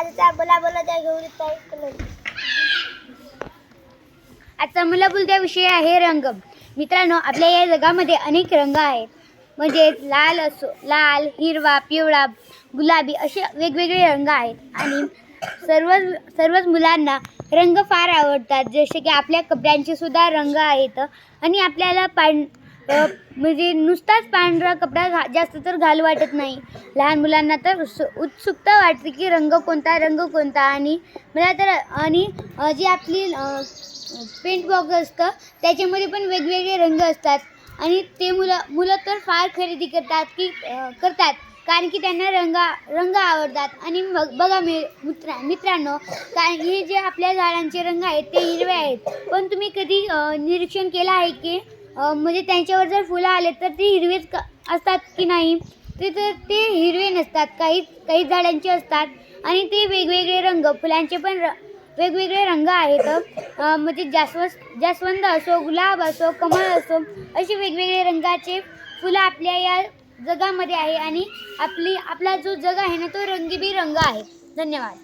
आजचा बोला बोला त्या घेऊन आजचा विषय आहे रंग. मित्रांनो आपल्या या जगामध्ये अनेक रंग आहेत. म्हणजे लाल असो लाल हिरवा पिवळा गुलाबी असे वेगवेगळे रंग आहेत. आणि सर्वच सर्वच मुलांना रंग फार आवडतात. जसे की आपल्या कपड्यांचे सुद्धा रंग आहेत. आणि आपल्याला पां म्हणजे नुसताच पांढरा कपडा घा जास्त तर घालू वाटत नाही. लहान मुलांना तर उत्सुकता वाटते की रंग कोणता रंग कोणता आणि मला तर आणि जी आपली पेंट बॉक्स असतं त्याच्यामध्ये पण वेगवेगळे रंग असतात. आणि ते मुलं मुलं तर फार खरेदी करतात की करतात. कारण की त्यांना रंगा रंग आवडतात. आणि मग बघा मी मित्रा मित्रांनो कारण हे जे आपल्या झाडांचे रंग आहेत ते हिरवे आहेत. पण तुम्ही कधी निरीक्षण केलं आहे की म्हणजे त्यांच्यावर जर फुलं आले तर ते हिरवेच का असतात की नाही? ते तर ते हिरवे नसतात. काही काही झाडांचे असतात आणि ते वेगवेगळे रंग फुलांचे पण र वेगवेगळे रंग आहेत. म्हणजे जास्वंद जास्वंद असो गुलाब असो कमळ असो असे वेगवेगळे रंगाचे फुलं आपल्या या जगामध्ये आहे आणि आपली आपला जो जग आहे ना तो रंगीबेरंग आहे. धन्यवाद.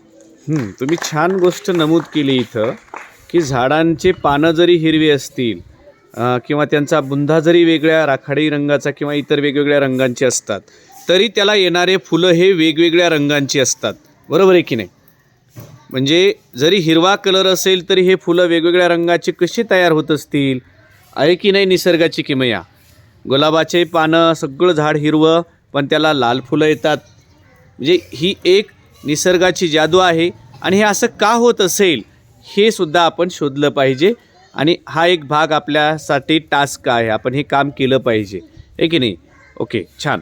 तुम्ही छान गोष्ट नमूद केली इथं की झाडांचे पानं जरी हिरवी असतील किंवा त्यांचा बुंधा जरी वेगळ्या राखाडी रंगाचा किंवा इतर वेगवेगळ्या रंगांची असतात तरी त्याला येणारे फुलं हे वेगवेगळ्या रंगांची असतात. बरोबर आहे की नाही? म्हणजे जरी हिरवा कलर असेल तरी हे फुलं वेगवेगळ्या रंगाची कशी तयार होत असतील? आहे की नाही निसर्गाची किमया? गुलाबाचे पानं सगळं झाड हिरवं पण त्याला लाल फुलं येतात. म्हणजे ही एक निसर्गाची जादू आहे. आणि हे असं का होत असेल हे सुद्धा आपण शोधलं पाहिजे. आणि हा एक भाग आपल्यासाठी टास्क आहे. आपण हे काम केलं पाहिजे. आहे की नाही? ओके छान.